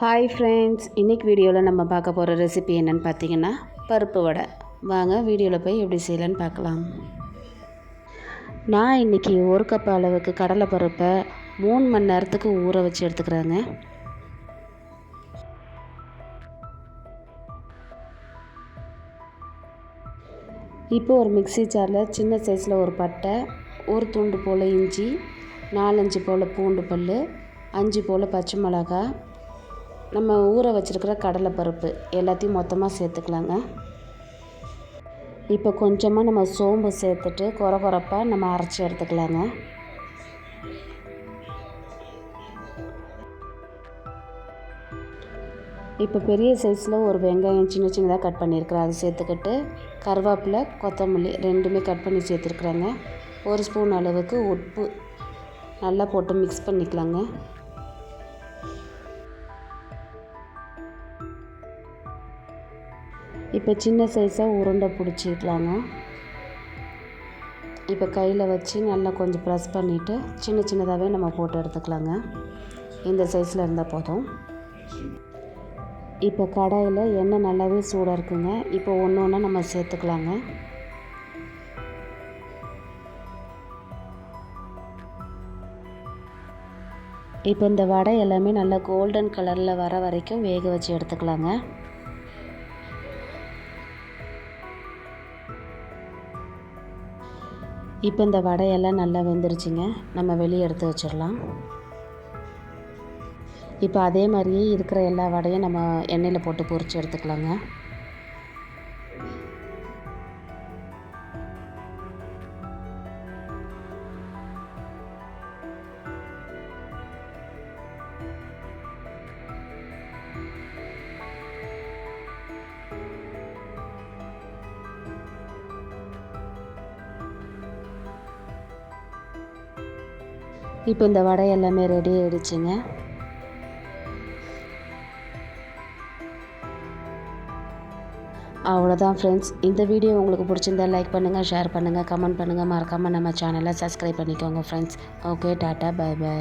Hi friends இன்றைக்கி வீடியோவில் நம்ம பார்க்க போகிற ரெசிபி என்னென்னு பார்த்தீங்கன்னா பருப்பு வடை. வாங்க வீடியோவில் போய் எப்படி செய்யலான்னு பார்க்கலாம். நான் இன்றைக்கி ஒரு கப் அளவுக்கு கடலை பருப்பை மூணு மணி நேரத்துக்கு ஊற வச்சு எடுத்துக்கிறேங்க. இப்போ ஒரு மிக்ஸி ஜாரில் சின்ன சைஸில் ஒரு பட்டை ஒரு துண்டு போல் இஞ்சி நாலஞ்சு போல் பூண்டு பல் அஞ்சு போல் பச்சை மிளகாய் நம்ம ஊற வச்சுருக்கிற கடலைப்பருப்பு எல்லாத்தையும் மொத்தமாக சேர்த்துக்கலாங்க. இப்போ கொஞ்சமாக நம்ம சோம்பு சேர்த்துட்டு குறை குறைப்பாக நம்ம அரைச்சி எடுத்துக்கலாங்க. இப்போ பெரிய சைஸில் ஒரு வெங்காயம் சின்ன சின்னதாக கட் பண்ணியிருக்கிறேன். அதை சேர்த்துக்கிட்டு கருவேப்பிலை கொத்தமல்லி ரெண்டுமே கட் பண்ணி சேர்த்துருக்குறேங்க. ஒரு ஸ்பூன் அளவுக்கு உப்பு நல்லா போட்டு மிக்ஸ் பண்ணிக்கலாங்க. இப்போ சின்ன சைஸாக உருண்டை பிடிச்சிக்கலாங்க. இப்போ கையில் வச்சு நல்லா கொஞ்சம் ப்ரெஸ் பண்ணிவிட்டு சின்ன சின்னதாகவே நம்ம போட்டு எடுத்துக்கலாங்க. இந்த சைஸில் இருந்தால் போதும். இப்போ கடாயில் எண்ணெய் நல்லாவே சூடாக இருக்குங்க. இப்போ ஒன்று ஒன்றா நம்ம சேர்த்துக்கலாங்க. இப்போ இந்த வடை எல்லாமே நல்லா கோல்டன் கலரில் வர வரைக்கும் வேக வச்சு எடுத்துக்கலாங்க. இப்போ இந்த வடையெல்லாம் நல்லா வெந்துருச்சுங்க. நம்ம வெளியே எடுத்து வச்சிடலாம். இப்போ அதே மாதிரியே இருக்கிற எல்லா வடையும் நம்ம எண்ணெயில் போட்டு பொரித்து எடுத்துக்கலாங்க. இப்போ இந்த வடை எல்லாமே ரெடி ஆகிடுச்சுங்க அவ்வளோதான் ஃப்ரெண்ட்ஸ் இந்த வீடியோ உங்களுக்கு பிடிச்சிருந்தா லைக் பண்ணுங்கள் ஷேர் பண்ணுங்கள் கமெண்ட் பண்ணுங்கள் மறக்காமல் நம்ம சேனலை சப்ஸ்கிரைப் பண்ணிக்கோங்க ஃப்ரெண்ட்ஸ் ஓகே டாட்டா பை பை